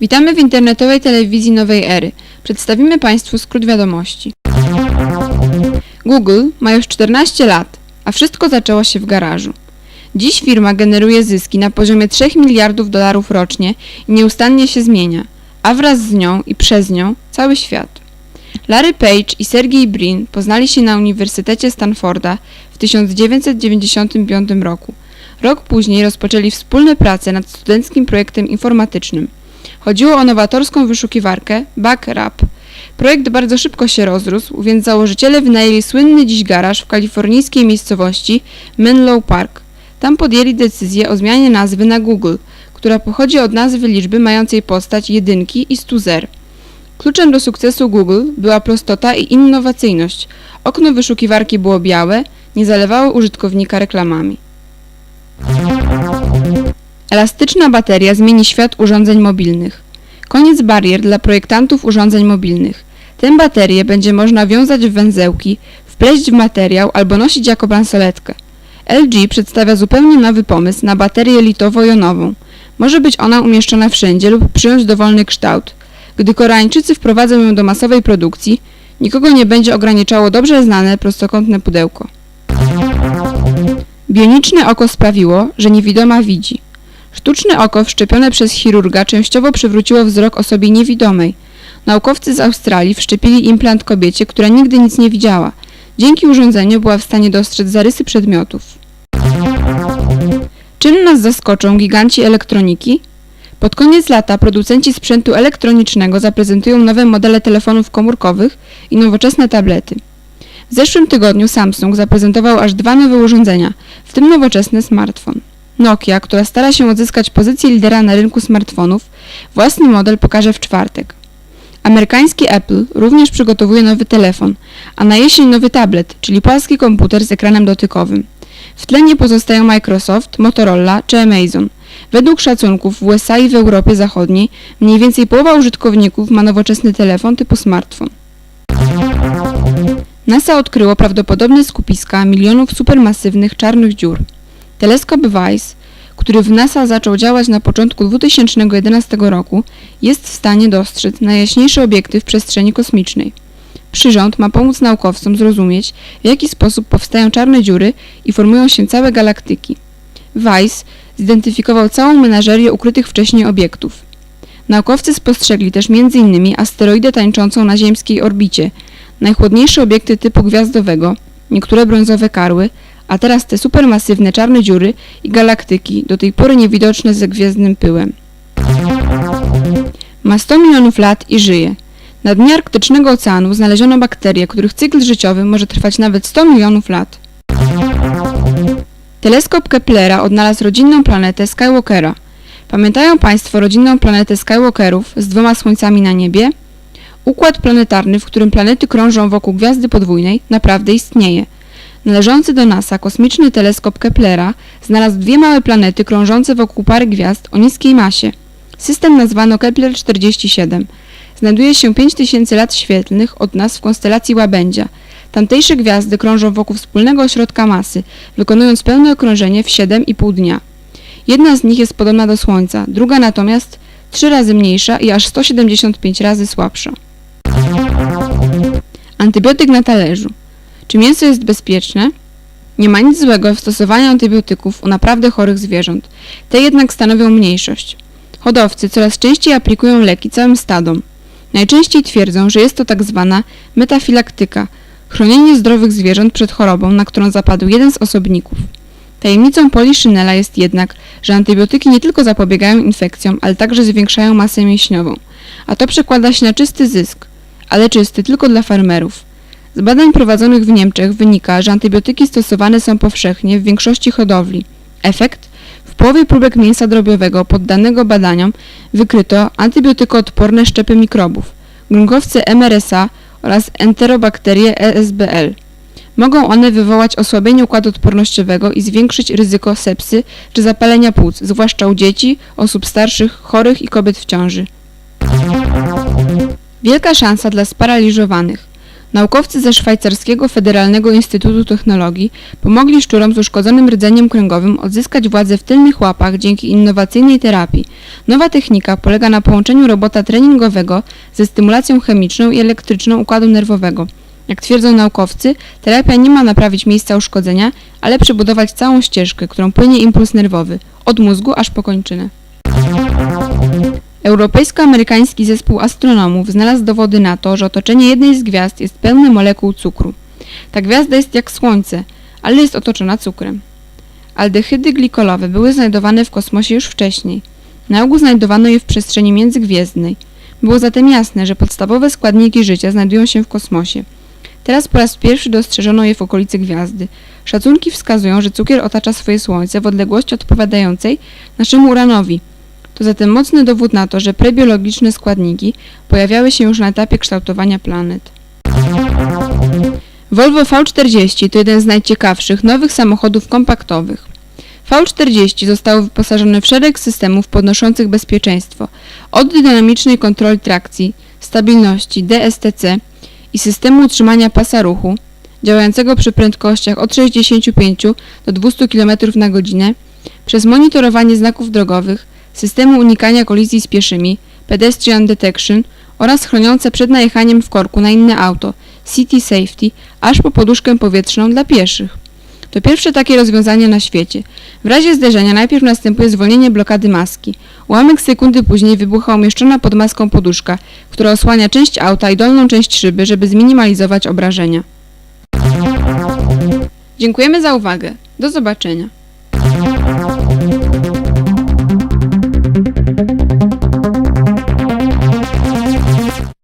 Witamy w internetowej telewizji nowej ery. Przedstawimy Państwu skrót wiadomości. Google ma już 14 lat, a wszystko zaczęło się w garażu. Dziś firma generuje zyski na poziomie 3 miliardów dolarów rocznie i nieustannie się zmienia, a wraz z nią i przez nią cały świat. Larry Page i Sergey Brin poznali się na Uniwersytecie Stanforda w 1995 roku. Rok później rozpoczęli wspólne prace nad studenckim projektem informatycznym. Chodziło o nowatorską wyszukiwarkę BackRap. Projekt bardzo szybko się rozrósł, więc założyciele wynajęli słynny dziś garaż w kalifornijskiej miejscowości Menlo Park. Tam podjęli decyzję o zmianie nazwy na Google, która pochodzi od nazwy liczby mającej postać jedynki i stu zer. Kluczem do sukcesu Google była prostota i innowacyjność. Okno wyszukiwarki było białe, nie zalewało użytkownika reklamami. Elastyczna bateria zmieni świat urządzeń mobilnych. Koniec barier dla projektantów urządzeń mobilnych. Tę baterię będzie można wiązać w węzełki, wpleść w materiał albo nosić jako bransoletkę. LG przedstawia zupełnie nowy pomysł na baterię litowo-jonową. Może być ona umieszczona wszędzie lub przyjąć dowolny kształt. Gdy Koreańczycy wprowadzą ją do masowej produkcji, nikogo nie będzie ograniczało dobrze znane prostokątne pudełko. Bioniczne oko sprawiło, że niewidoma widzi. Sztuczne oko wszczepione przez chirurga częściowo przywróciło wzrok osobie niewidomej. Naukowcy z Australii wszczepili implant kobiecie, która nigdy nic nie widziała. Dzięki urządzeniu była w stanie dostrzec zarysy przedmiotów. Czym nas zaskoczą giganci elektroniki? Pod koniec lata producenci sprzętu elektronicznego zaprezentują nowe modele telefonów komórkowych i nowoczesne tablety. W zeszłym tygodniu Samsung zaprezentował aż dwa nowe urządzenia, w tym nowoczesny smartfon. Nokia, która stara się odzyskać pozycję lidera na rynku smartfonów, własny model pokaże w czwartek. Amerykański Apple również przygotowuje nowy telefon, a na jesień nowy tablet, czyli płaski komputer z ekranem dotykowym. W tle nie pozostają Microsoft, Motorola czy Amazon. Według szacunków w USA i w Europie Zachodniej mniej więcej połowa użytkowników ma nowoczesny telefon typu smartfon. NASA odkryło prawdopodobne skupiska milionów supermasywnych czarnych dziur. Teleskop WISE, który w NASA zaczął działać na początku 2011 roku, jest w stanie dostrzec najjaśniejsze obiekty w przestrzeni kosmicznej. Przyrząd ma pomóc naukowcom zrozumieć, w jaki sposób powstają czarne dziury i formują się całe galaktyki. WISE zidentyfikował całą menażerię ukrytych wcześniej obiektów. Naukowcy spostrzegli też m.in. asteroidę tańczącą na ziemskiej orbicie, najchłodniejsze obiekty typu gwiazdowego, niektóre brązowe karły, a teraz te supermasywne czarne dziury i galaktyki, do tej pory niewidoczne ze gwiezdnym pyłem. Ma 100 milionów lat i żyje. Na dnie arktycznego oceanu znaleziono bakterie, których cykl życiowy może trwać nawet 100 milionów lat. Teleskop Keplera odnalazł rodzinną planetę Skywalkera. Pamiętają Państwo rodzinną planetę Skywalkerów z dwoma słońcami na niebie? Układ planetarny, w którym planety krążą wokół gwiazdy podwójnej, naprawdę istnieje. Należący do NASA kosmiczny teleskop Keplera znalazł dwie małe planety krążące wokół pary gwiazd o niskiej masie. System nazwano Kepler 47. Znajduje się 5000 lat świetlnych od nas w konstelacji Łabędzia. Tamtejsze gwiazdy krążą wokół wspólnego ośrodka masy, wykonując pełne okrążenie w 7,5 dnia. Jedna z nich jest podobna do Słońca, druga natomiast trzy razy mniejsza i aż 175 razy słabsza. Antybiotyk na talerzu. Czy mięso jest bezpieczne? Nie ma nic złego w stosowaniu antybiotyków u naprawdę chorych zwierząt. Te jednak stanowią mniejszość. Hodowcy coraz częściej aplikują leki całym stadom. Najczęściej twierdzą, że jest to tak zwana metafilaktyka, chronienie zdrowych zwierząt przed chorobą, na którą zapadł jeden z osobników. Tajemnicą poliszynela jest jednak, że antybiotyki nie tylko zapobiegają infekcjom, ale także zwiększają masę mięśniową. A to przekłada się na czysty zysk, ale czysty tylko dla farmerów. Z badań prowadzonych w Niemczech wynika, że antybiotyki stosowane są powszechnie w większości hodowli. Efekt? W połowie próbek mięsa drobiowego poddanego badaniom wykryto antybiotykoodporne szczepy mikrobów, grunkowce MRSA oraz enterobakterie ESBL. Mogą one wywołać osłabienie układu odpornościowego i zwiększyć ryzyko sepsy czy zapalenia płuc, zwłaszcza u dzieci, osób starszych, chorych i kobiet w ciąży. Wielka szansa dla sparaliżowanych. Naukowcy ze Szwajcarskiego Federalnego Instytutu Technologii pomogli szczurom z uszkodzonym rdzeniem kręgowym odzyskać władzę w tylnych łapach dzięki innowacyjnej terapii. Nowa technika polega na połączeniu robota treningowego ze stymulacją chemiczną i elektryczną układu nerwowego. Jak twierdzą naukowcy, terapia nie ma naprawić miejsca uszkodzenia, ale przebudować całą ścieżkę, którą płynie impuls nerwowy, od mózgu aż po kończynę. Europejsko-amerykański zespół astronomów znalazł dowody na to, że otoczenie jednej z gwiazd jest pełne molekuł cukru. Ta gwiazda jest jak Słońce, ale jest otoczona cukrem. Aldehydy glikolowe były znajdowane w kosmosie już wcześniej. Na ogół znajdowano je w przestrzeni międzygwiezdnej. Było zatem jasne, że podstawowe składniki życia znajdują się w kosmosie. Teraz po raz pierwszy dostrzeżono je w okolicy gwiazdy. Szacunki wskazują, że cukier otacza swoje Słońce w odległości odpowiadającej naszemu Uranowi. To zatem mocny dowód na to, że prebiologiczne składniki pojawiały się już na etapie kształtowania planet. Volvo V40 to jeden z najciekawszych nowych samochodów kompaktowych. V40 zostało wyposażone w szereg systemów podnoszących bezpieczeństwo, od dynamicznej kontroli trakcji, stabilności DSTC i systemu utrzymania pasa ruchu, działającego przy prędkościach od 65 do 200 km na godzinę, przez monitorowanie znaków drogowych, systemu unikania kolizji z pieszymi, pedestrian detection oraz chroniące przed najechaniem w korku na inne auto, city safety, aż po poduszkę powietrzną dla pieszych. To pierwsze takie rozwiązanie na świecie. W razie zderzenia najpierw następuje zwolnienie blokady maski. Ułamek sekundy później wybucha umieszczona pod maską poduszka, która osłania część auta i dolną część szyby, żeby zminimalizować obrażenia. Dziękujemy za uwagę. Do zobaczenia. Thank you.